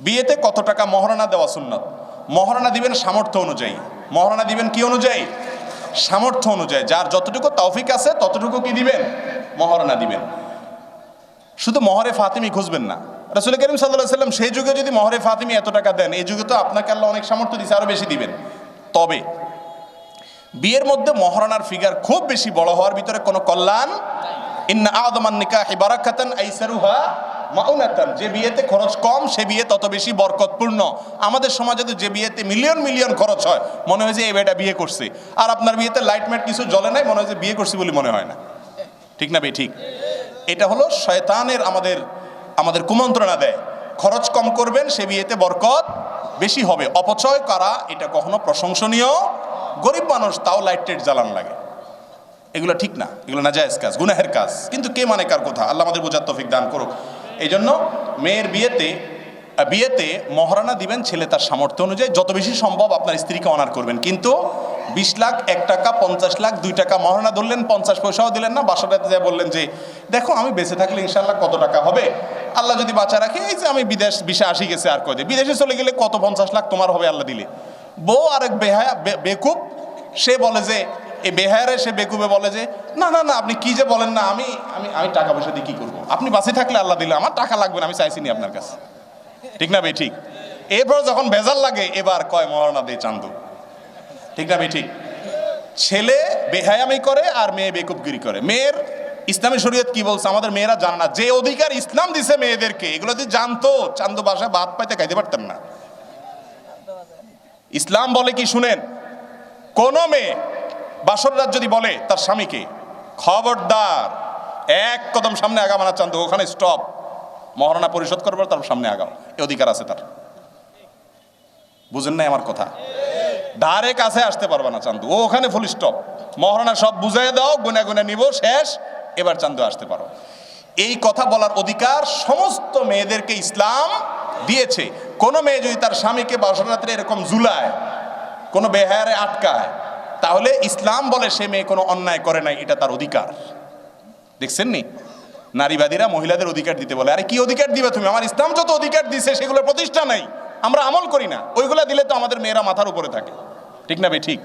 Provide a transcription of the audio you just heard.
বিয়েতে কত টাকা মহারণা দেওয়া সুন্নত? মহারণা দিবেন সামর্থ্য অনুযায়ী। মহারণা দিবেন কি অনুযায়ী? সামর্থ্য অনুযায়ী। যার যতটুকু তৌফিক আছে, ততটুকু কি দিবেন? মহারণা দিবেন। শুধু মহরে ফাতিমি খুঁজবেন না। রসুল করিম সাল্লাহ সাল্লাম সেই যুগে যদি মহরে ফাতিমি এত টাকা দেন, এই যুগে তো আপনাকে আল্লাহ অনেক সামর্থ্য দিচ্ছে আরও বেশি দিবেন। তবে বিয়ের মধ্যে মহারণার ফিগার খুব বেশি বড় হওয়ার ভিতরে কোনো কল্যাণ ইন্না আদমান নিকাহি বারাকাতান আইসারুহা মাউনাতান, যে বিয়েতে খরচ কম, সে বিয়ে তত বেশি বরকতপূর্ণ। আমাদের সমাজে তো যে বিয়েতে মিলিয়ন মিলিয়ন খরচ হয়, মনে হয় যে এই বেটা বিয়ে করছে। আর আপনার বিয়েতে লাইট ম্যাট কিছু জ্বলে নাই, মনে হয় যে বিয়ে করছি বলে মনে হয় না। ঠিক না বে ঠিক। এটা হলো শয়তানের আমাদের আমাদের কুমন্ত্রণা দেয়। খরচ কম করবেন, সে বিয়েতে বরকত বেশি হবে। অপচয় করা, এটা কখনো প্রশংসনীয়। গরিব মানুষ, তাও লাইট টেট জ্বালান লাগে। এগুলো ঠিক না। এগুলো না জায়েজ কাজ, গুনাহের কাজ। কিন্তু কে মানে কার কথা? আল্লাহ আমাদের বোঝার তৌফিক দান করুক। এই জন্য মেয়ের বিয়েতে বিয়েতে মহারানা দিবেন ছেলে তার সামর্থ্য অনুযায়ী। যত বেশি সম্ভব আপনার স্ত্রীকে অনার করবেন। কিন্তু বিশ লাখ, এক টাকা, পঞ্চাশ লাখ, দুই টাকা মহারণা ধরলেন, পঞ্চাশ পয়সাও দিলেন না। বাসাটাতে যা বললেন যে, দেখো, আমি বেঁচে থাকলে ইনশাল্লাহ কত টাকা হবে? আল্লাহ যদি বাঁচা রাখে, এই যে আমি বিদেশ বিশে আসি গেছে আর কয়দিন। বিদেশে চলে গেলে কত পঞ্চাশ লাখ তোমার হবে আল্লাহ দিলে? বউ আরেক বেহায়া বেকুব, সে বলে যে এই বেহায়ারে সে বেকুবে বলে যে, না না না, আপনি কি যে বলেন না, আমি আমি আমি টাকা পয়সা দিয়ে কি করব? আপনি বাসে থাকলে আল্লাহ দিলে, আমার টাকা লাগবে না, আমি চাইছি নি আপনার কাছে। ঠিক না ভাই? ঠিক। এরপর যখন ভেজাল লাগে, এবার কয় মহারণা দে চান্দু। ঠিক না ভাই? ঠিক। ছেলে বেহায়ামি করে আর মেয়ে বেকুবগিরি করে। মেয়ের ইসলামী শরীয়ত কি বলছে? আমাদের মেয়েরা জানে না। যে অধিকার ইসলাম দিছে মেয়েদেরকে, এগুলো যদি জানতো, চান্দু বাসায় ভাত পাইতে খাইতে পারতেন না। ইসলাম বলে কি শুনেন? কোন মেয়ে বাসর রাত যদি বলে, তার স্বামীকে খবরদার। এক কদম সামনে আগাও না চান্দু ওখানে স্টপ মহারণা পরিশোধ করবার তার সামনে আগাও এ অধিকার আছে তার। বুঝেন নাই আমার কথা? ধারে কাছে আসতে পারবে না চান্দু। ও ওখানে ফুল স্টপ মহারণা সব বুঝাই দাও, গুনে গুনে নিব, শেষ। এবার চান্দু আসতে পারো। এই কথা বলার অধিকার সমস্ত মেয়েদেরকে ইসলাম দিয়েছে। কোনো মেয়ে যদি তার স্বামীকে বাসরাত্রে এরকম জুলায় কোনো বেহারে আটকায় তাহলে ইসলাম বলে সে মেয়ে কোনো অন্যায় করে নাই, এটা তার অধিকার। দেখছেন নি? নারীবাদীরা মহিলাদের অধিকার দিতে বলে, আরে কি অধিকার দিবে তুমি? আমার ইসলাম যত অধিকার দিছে, সেগুলোর প্রতিষ্ঠা নাই। আমরা আমল করি না। ওইগুলা দিলে তো আমাদের মেয়েরা মাথার উপরে থাকে। ঠিক না ভাই? ঠিক।